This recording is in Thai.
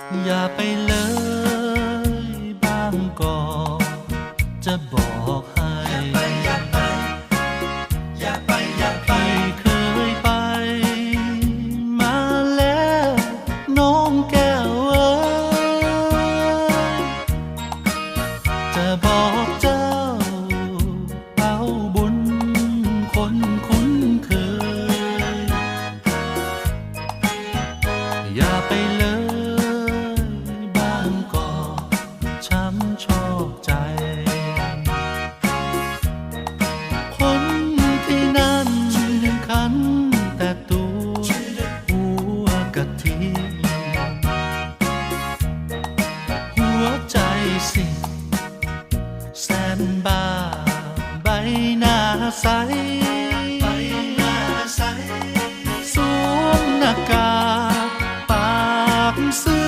อย่าไปเลยบางกอกจะบอกให้อย่าไปอย่าไปอย่าไปเคยไป มาแล้วน้องแก้วเอ๋จะบอกจะ สิแสนบาใบหน้าใสใบหน้าใสสวมหน้ากากปากเสื้อ